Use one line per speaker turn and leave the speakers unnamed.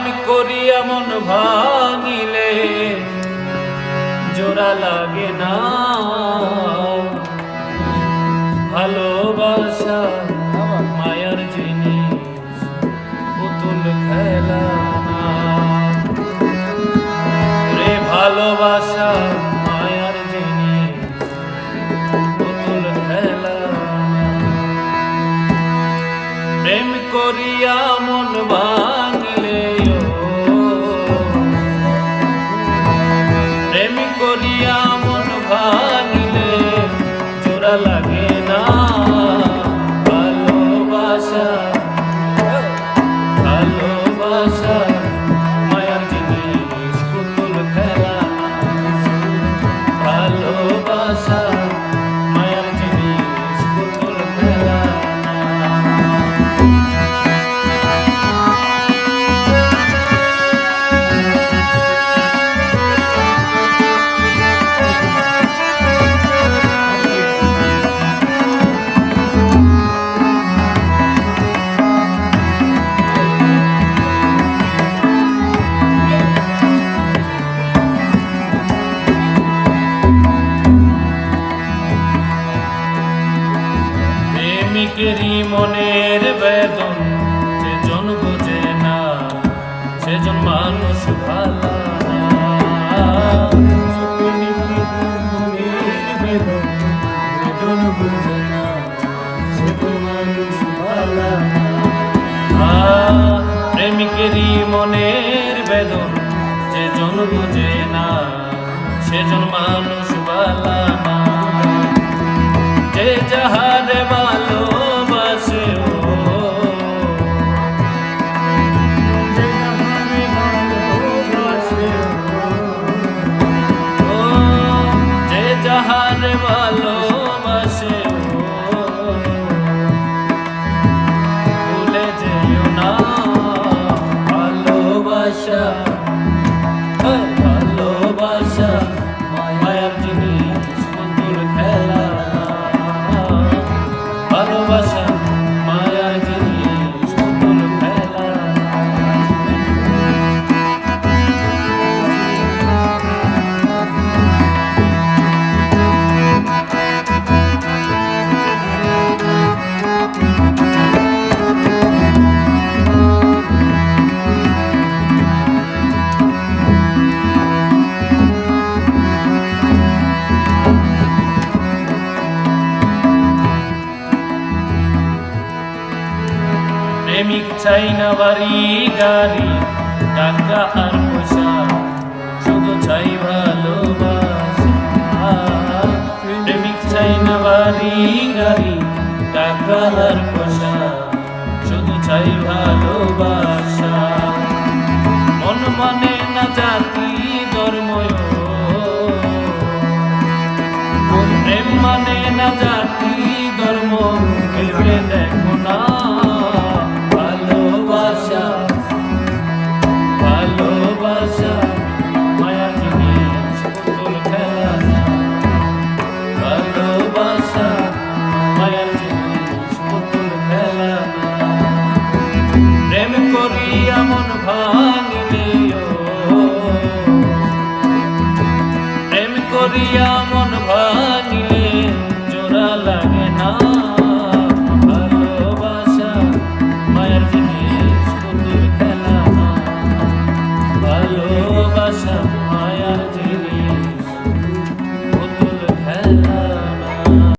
প্রেম করিয়া মন ভাঙিলে, জোড়া লাগে না ভালোবাসা মায়ার জিনিস, পুতুল খেলা রে ভালোবাসা মায়ার জিনিস, পুতুল খেলা। প্রেম করিয়া মন ভাঙিলে লাগে না। প্রেমিকেরই মনের বেদন সেজন বোঝে না, সেজন মানুষ ভালা প্রেমিকেরই মনের বেদন সেজন বোঝে না, সেজন মানুষ ভালা না। যে যাহারে চাই না বাড়ি গাড়ি, টাকা আর পয়সা, শুধু চাই ভালোবাসা। প্রেমিক চাই না বাড়ি গাড়ি, টাকা আর পয়সা, শুধু চাই ভালোবাসা। মন মানে না জাতি, ধর্ম প্রেম মানে না জাতি, ধর্ম ভেবে করিয়া মন